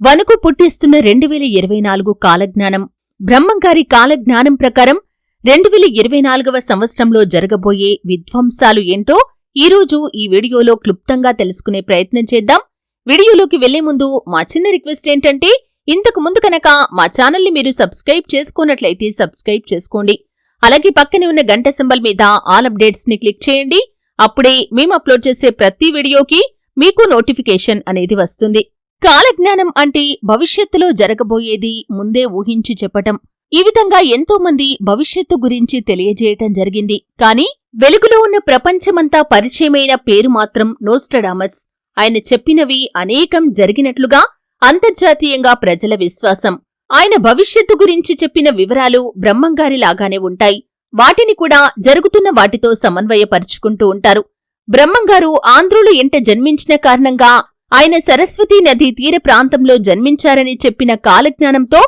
వణుకు పుట్టిస్తున్న రెండు వేల ఇరవై నాలుగు కాలజ్ఞానం బ్రహ్మంగారి కాలజ్ఞానం ప్రకారం రెండు వేల ఇరవై నాలుగవ సంవత్సరంలో జరగబోయే విధ్వంసాలు ఏంటో ఈరోజు ఈ వీడియోలో క్లుప్తంగా తెలుసుకునే ప్రయత్నం చేద్దాం. వీడియోలోకి వెళ్ళే ముందు మా చిన్న రిక్వెస్ట్ ఏంటంటే ఇంతకు ముందు కనుక మా ఛానల్ని మీరు సబ్స్క్రైబ్ చేసుకున్నట్లయితే సబ్స్క్రైబ్ చేసుకోండి. అలాగే పక్కనే ఉన్న గంట సింబల్ మీద ఆల్ అప్డేట్స్ని క్లిక్ చేయండి. అప్పుడే మేము అప్లోడ్ చేసే ప్రతి వీడియోకి మీకు నోటిఫికేషన్ అనేది వస్తుంది. కాలజ్ఞానం అంటే భవిష్యత్తులో జరగబోయేది ముందే ఊహించి చెప్పటం. ఈ విధంగా ఎంతో మంది భవిష్యత్తు గురించి తెలియజేయటం జరిగింది. కానీ వెలుగులో ఉన్న ప్రపంచమంతా పరిచయమైన పేరు మాత్రం నోస్టడామస్ ఆయన చెప్పినవి అనేకం జరిగినట్లుగా అంతర్జాతీయంగా ప్రజల విశ్వాసం. ఆయన భవిష్యత్తు గురించి చెప్పిన వివరాలు బ్రహ్మంగారిలాగానే ఉంటాయి. వాటిని కూడా జరుగుతున్న వాటితో సమన్వయపరుచుకుంటూ ఉంటారు. బ్రహ్మంగారు ఆంధ్రులు ఇంట జన్మించిన కారణంగా ఆయన సరస్వతీ నదీ తీర ప్రాంతంలో జన్మించారని చెప్పిన కాలజ్ఞానంతో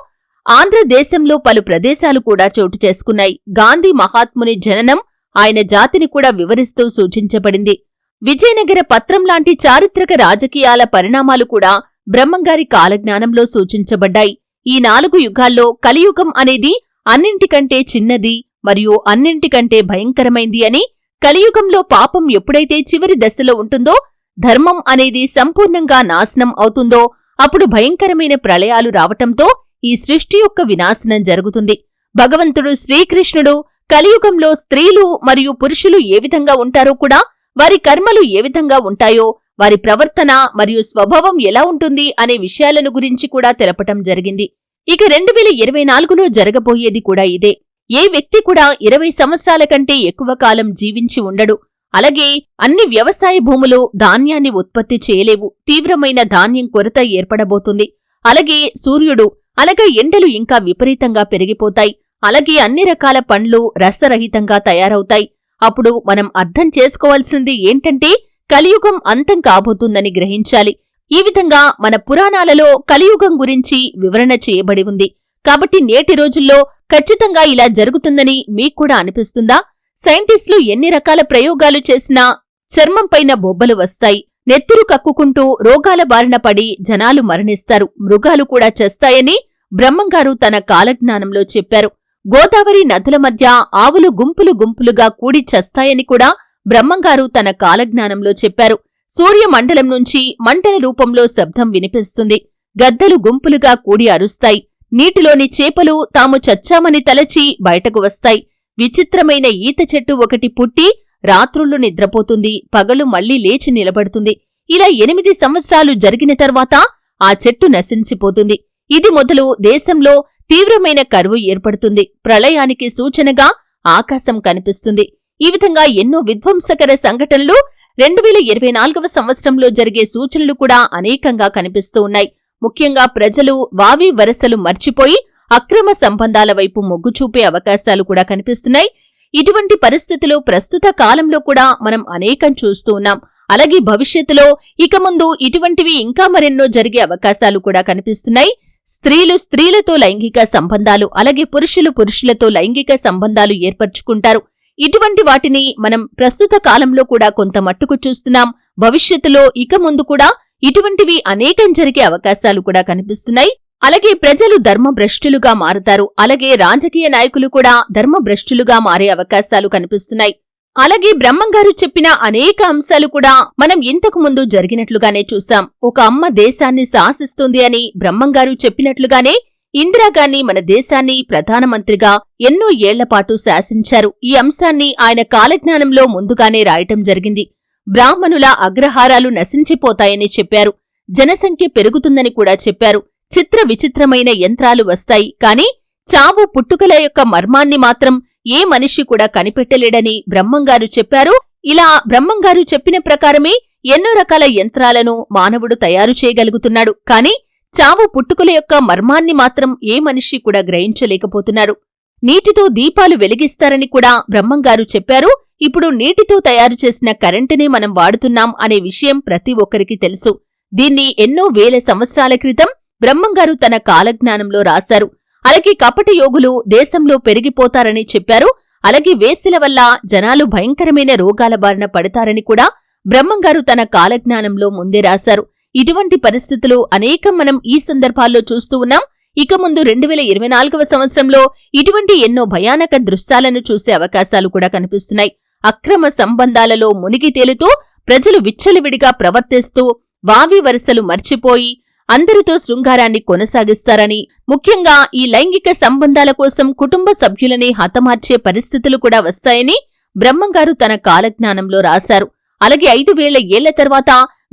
ఆంధ్రదేశంలో పలు ప్రదేశాలు కూడా చోటు చేసుకున్నాయి. గాంధీ మహాత్ముని జననం ఆయన జాతిని కూడా వివరిస్తూ సూచించబడింది. విజయనగర పత్రం లాంటి చారిత్రక రాజకీయాల పరిణామాలు కూడా బ్రహ్మంగారి కాలజ్ఞానంలో సూచించబడ్డాయి. ఈ నాలుగు యుగాల్లో కలియుగం అనేది అన్నింటికంటే చిన్నది మరియు అన్నింటికంటే భయంకరమైంది అని కలియుగంలో పాపం ఎప్పుడైతే చివరి దశలో ఉంటుందో ధర్మం అనేది సంపూర్ణంగా నాశనం అవుతుందో అప్పుడు భయంకరమైన ప్రళయాలు రావటంతో ఈ సృష్టి యొక్క వినాశనం జరుగుతుంది. భగవంతుడు శ్రీకృష్ణుడు కలియుగంలో స్త్రీలు మరియు పురుషులు ఏ విధంగా ఉంటారో కూడా వారి కర్మలు ఏ విధంగా ఉంటాయో వారి ప్రవర్తన మరియు స్వభావం ఎలా ఉంటుంది అనే విషయాలను గురించి కూడా తెలపటం జరిగింది. ఇక రెండు వేల ఇరవై నాలుగులో జరగబోయేది కూడా ఇదే. ఏ వ్యక్తి కూడా ఇరవై సంవత్సరాల కంటే ఎక్కువ కాలం జీవించి ఉండడు. అలాగే అన్ని వ్యవసాయ భూములు ధాన్యాన్ని ఉత్పత్తి చేయలేవు. తీవ్రమైన ధాన్యం కొరత ఏర్పడబోతుంది. అలాగే సూర్యుడు అలాగే ఎండలు ఇంకా విపరీతంగా పెరిగిపోతాయి. అలాగే అన్ని రకాల పండ్లు రసరహితంగా తయారవుతాయి. అప్పుడు మనం అర్థం చేసుకోవాల్సింది ఏంటంటే కలియుగం అంతం కాబోతుందని గ్రహించాలి. ఈ విధంగా మన పురాణాలలో కలియుగం గురించి వివరణ చేయబడి ఉంది. కాబట్టి నేటి రోజుల్లో ఖచ్చితంగా ఇలా జరుగుతుందని మీకు కూడా అనిపిస్తుందా? సైంటిస్టులు ఎన్ని రకాల ప్రయోగాలు చేసినా చర్మంపైన బొబ్బలు వస్తాయి. నెత్తురు కక్కుకుంటూ రోగాల బారిన పడి జనాలు మరణిస్తారు. మృగాలు కూడా చేస్తాయని బ్రహ్మంగారు తన కాలజ్ఞానంలో చెప్పారు. గోదావరి నదుల మధ్య ఆవులు గుంపులు గుంపులుగా కూడి చస్తాయని కూడా బ్రహ్మంగారు తన కాలజ్ఞానంలో చెప్పారు. సూర్యమండలం నుంచి మంటల రూపంలో శబ్దం వినిపిస్తుంది. గద్దలు గుంపులుగా కూడి అరుస్తాయి. నీటిలోని చేపలు తాము చచ్చామని తలచి బయటకు వస్తాయి. విచిత్రమైన ఈత చెట్టు ఒకటి పుట్టి రాత్రుళ్ళు నిద్రపోతుంది. పగలు మళ్ళీ లేచి నిలబడుతుంది. ఇలా ఎనిమిది సంవత్సరాలు జరిగిన తర్వాత ఆ చెట్టు నశించిపోతుంది. ఇది మొదలు దేశంలో తీవ్రమైన కరువు ఏర్పడుతుంది. ప్రళయానికి సూచనగా ఆకాశం కనిపిస్తుంది. ఈ విధంగా ఎన్నో విధ్వంసకర సంఘటనలు రెండు వేల ఇరవై నాలుగవ సంవత్సరంలో జరిగే సూచనలు కూడా అనేకంగా కనిపిస్తూ ఉన్నాయి. ముఖ్యంగా ప్రజలు వావి వరసలు మర్చిపోయి అక్రమ సంబంధాల వైపు మొగ్గు చూపే అవకాశాలు కూడా కనిపిస్తున్నాయి. ఇటువంటి పరిస్థితులు ప్రస్తుత కాలంలో కూడా మనం అనేకం చూస్తూ ఉన్నాం. అలాగే భవిష్యత్తులో ఇక ముందు ఇటువంటివి ఇంకా మరెన్నో జరిగే అవకాశాలు కూడా కనిపిస్తున్నాయి. స్త్రీలు స్త్రీలతో లైంగిక సంబంధాలు అలాగే పురుషులు పురుషులతో లైంగిక సంబంధాలు ఏర్పరచుకుంటారు. ఇటువంటి వాటిని మనం ప్రస్తుత కాలంలో కూడా కొంత మట్టుకు చూస్తున్నాం. భవిష్యత్తులో ఇక ముందు కూడా ఇటువంటివి అనేకం జరిగే అవకాశాలు కూడా కనిపిస్తున్నాయి. అలాగే ప్రజలు ధర్మభ్రష్టులుగా మారతారు. అలాగే రాజకీయ నాయకులు కూడా ధర్మభ్రష్టులుగా మారే అవకాశాలు కనిపిస్తున్నాయి. అలాగే బ్రహ్మంగారు చెప్పిన అనేక అంశాలు కూడా మనం ఇంతకు ముందు జరిగినట్లుగానే చూశాం. ఒక అమ్మ దేశాన్ని శాసిస్తుంది అని బ్రహ్మంగారు చెప్పినట్లుగానే ఇందిరాగాంధీ మన దేశాన్ని ప్రధానమంత్రిగా ఎన్నో ఏళ్ళపాటు శాసించారు. ఈ అంశాన్ని ఆయన కాలజ్ఞానంలో ముందుగానే రాయటం జరిగింది. బ్రాహ్మణుల అగ్రహారాలు నశించిపోతాయని చెప్పారు. జనసంఖ్య పెరుగుతుందని కూడా చెప్పారు. చిత్ర విచిత్రమైన యంత్రాలు వస్తాయి. కాని చావు పుట్టుకల యొక్క మర్మాన్ని మాత్రం ఏ మనిషి కూడా కనిపెట్టలేడని బ్రహ్మంగారు చెప్పారు. ఇలా బ్రహ్మంగారు చెప్పిన ప్రకారమే ఎన్నో రకాల యంత్రాలను మానవుడు తయారు చేయగలుగుతున్నాడు. కాని చావు పుట్టుకల యొక్క మర్మాన్ని మాత్రం ఏ మనిషి కూడా గ్రహించలేకపోతున్నారు. నీటితో దీపాలు వెలిగిస్తారని కూడా బ్రహ్మంగారు చెప్పారు. ఇప్పుడు నీటితో తయారు చేసిన కరెంటునే మనం వాడుతున్నాం అనే విషయం ప్రతి ఒక్కరికి తెలుసు. దీన్ని ఎన్నో వేల సంవత్సరాల క్రితం బ్రహ్మంగారు తన కాలజ్ఞానంలో రాశారు. అలాగే కపట యోగులు దేశంలో పెరిగిపోతారని చెప్పారు. అలాగే వేసిల వల్ల జనాలు భయంకరమైన రోగాల బారిన పడతారని కూడా బ్రహ్మంగారు తన కాలజ్ఞానంలో ముందే రాశారు. ఇటువంటి పరిస్థితులు అనేకం మనం ఈ సందర్భాల్లో చూస్తూ ఉన్నాం. ఇక ముందు రెండు వేల ఇరవై నాలుగవ సంవత్సరంలో ఇటువంటి ఎన్నో భయానక దృశ్యాలను చూసే అవకాశాలు కూడా కనిపిస్తున్నాయి. అక్రమ సంబంధాలలో మునిగి తేలుతూ ప్రజలు విచ్చలవిడిగా ప్రవర్తిస్తూ వావి వరుసలు మర్చిపోయి అందరితో శృంగారాన్ని కొనసాగిస్తారని ముఖ్యంగా ఈ లైంగిక సంబంధాల కోసం కుటుంబ సభ్యులని హతమార్చే పరిస్థితులు కూడా వస్తాయని బ్రహ్మంగారు తన కాలజ్ఞానంలో రాశారు. అలాగే ఐదు వేల ఏళ్ళ తర్వాత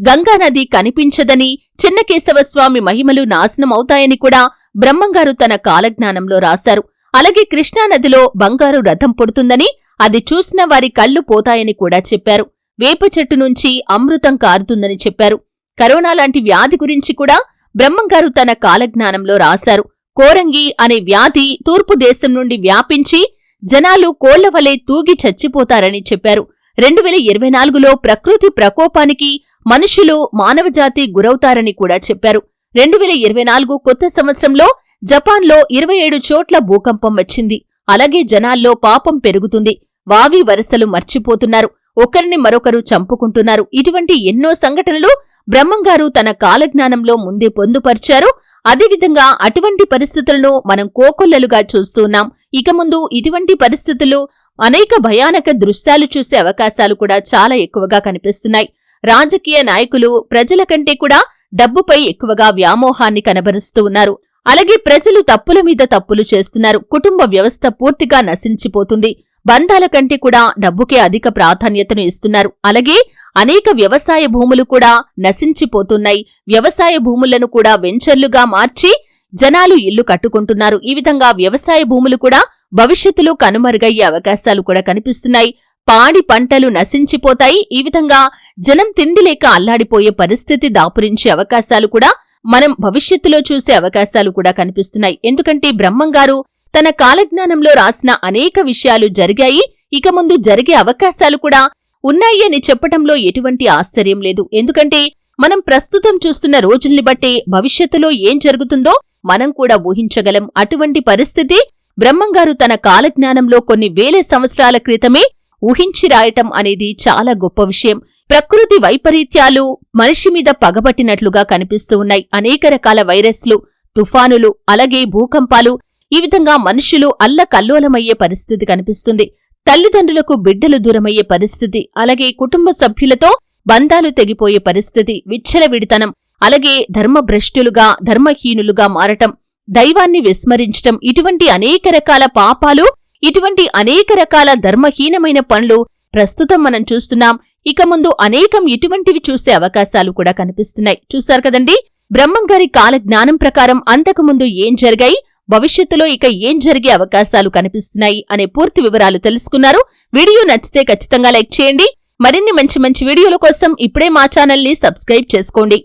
గంగానది కనిపించదని చిన్నకేశవస్వామి మహిమలు నాశనమవుతాయని కూడా బ్రహ్మంగారు తన కాలజ్ఞానంలో రాశారు. అలాగే కృష్ణానదిలో బంగారు రథం పుడుతుందని అది చూసిన వారి కళ్ళు పోతాయని కూడా చెప్పారు. వేప చెట్టు నుంచి అమృతం కారుతుందని చెప్పారు. కరోనా లాంటి వ్యాధి గురించి కూడా బ్రహ్మంగారు తన కాలజ్ఞానంలో రాశారు. కోరంగి అనే వ్యాధి తూర్పు దేశం నుండి వ్యాపించి జనాలు కోళ్ళ వలె తూగి చచ్చిపోతారని చెప్పారు. రెండు వేల ఇరవై నాలుగులో ప్రకృతి ప్రకోపానికి మనుషులు మానవజాతి గురవుతారని కూడా చెప్పారు. రెండు వేల ఇరవై నాలుగు కొత్త సంవత్సరంలో జపాన్లో ఇరవై ఏడు చోట్ల భూకంపం వచ్చింది. అలాగే జనాల్లో పాపం పెరుగుతుంది. వావి వరసలు మర్చిపోతున్నారు. ఒకరిని మరొకరు చంపుకుంటున్నారు. ఇటువంటి ఎన్నో సంఘటనలు బ్రహ్మంగారు తన కాలజ్ఞానంలో ముందే పొందుపరిచారు. అదేవిధంగా అటువంటి పరిస్థితులను మనం కోకొల్లలుగా చూస్తున్నాం. ఇక ముందు ఇటువంటి పరిస్థితులు అనేక భయానక దృశ్యాలు చూసే అవకాశాలు కూడా చాలా ఎక్కువగా కనిపిస్తున్నాయి. రాజకీయ నాయకులు ప్రజల కంటే కూడా డబ్బుపై ఎక్కువగా వ్యామోహాన్ని కనబరుస్తూ ఉన్నారు. అలాగే ప్రజలు తప్పుల మీద తప్పులు చేస్తున్నారు. కుటుంబ వ్యవస్థ పూర్తిగా నశించిపోతుంది. బంధాల కంటే కూడా డబ్బుకే అధిక ప్రాధాన్యతను ఇస్తున్నారు. అలాగే అనేక వ్యవసాయ భూములు కూడా నశించిపోతున్నాయి. వ్యవసాయ భూములను కూడా వెంచర్లుగా మార్చి జనాలు ఇల్లు కట్టుకుంటున్నారు. ఈ విధంగా వ్యవసాయ భూములు కూడా భవిష్యత్తులో కనుమరుగయ్యే అవకాశాలు కూడా కనిపిస్తున్నాయి. పాడి పంటలు నశించిపోతాయి. ఈ విధంగా జనం తిండి లేక అల్లాడిపోయే పరిస్థితి దాపురించే అవకాశాలు కూడా మనం భవిష్యత్తులో చూసే అవకాశాలు కూడా కనిపిస్తున్నాయి. ఎందుకంటే బ్రహ్మంగారు తన కాలజ్ఞానంలో రాసిన అనేక విషయాలు జరిగాయి. ఇక ముందు జరిగే అవకాశాలు కూడా ఉన్నాయి అని చెప్పటంలో ఎటువంటి ఆశ్చర్యం లేదు. ఎందుకంటే మనం ప్రస్తుతం చూస్తున్న రోజుల్ని బట్టి భవిష్యత్తులో ఏం జరుగుతుందో మనం కూడా ఊహించగలం. అటువంటి పరిస్థితి బ్రహ్మంగారు తన కాలజ్ఞానంలో కొన్ని వేల సంవత్సరాల క్రితమే ఊహించి రాయటం అనేది చాలా గొప్ప విషయం. ప్రకృతి వైపరీత్యాలు మనిషి మీద పగబట్టినట్లుగా కనిపిస్తూ ఉన్నాయి. అనేక రకాల వైరస్లు తుఫానులు అలాగే భూకంపాలు ఈ విధంగా మనుషులు అల్లకల్లోలమయ్యే పరిస్థితి కనిపిస్తుంది. తల్లిదండ్రులకు బిడ్డలు దూరమయ్యే పరిస్థితి అలాగే కుటుంబ సభ్యులతో బంధాలు తెగిపోయే పరిస్థితి విచ్చలవిడితనం అలాగే ధర్మభ్రష్టులుగా ధర్మహీనులుగా మారటం దైవాన్ని విస్మరించటం ఇటువంటి అనేక రకాల పాపాలు ఇటువంటి అనేక రకాల ధర్మహీనమైన పనులు ప్రస్తుతం మనం చూస్తున్నాం. ఇక ముందు అనేకం ఇటువంటివి చూసే అవకాశాలు కూడా కనిపిస్తున్నాయి. చూశారు కదండి? బ్రహ్మంగారి కాల జ్ఞానం ప్రకారం అంతకుముందు ఏం జరిగాయి? భవిష్యత్తులో ఇక ఏం జరిగే అవకాశాలు కనిపిస్తున్నాయి అనే పూర్తి వివరాలు తెలుసుకున్నారు. వీడియో నచ్చితే ఖచ్చితంగా లైక్ చేయండి. మరిన్ని మంచి మంచి వీడియోల కోసం ఇప్పుడే మా ఛానల్ని సబ్స్క్రైబ్ చేసుకోండి.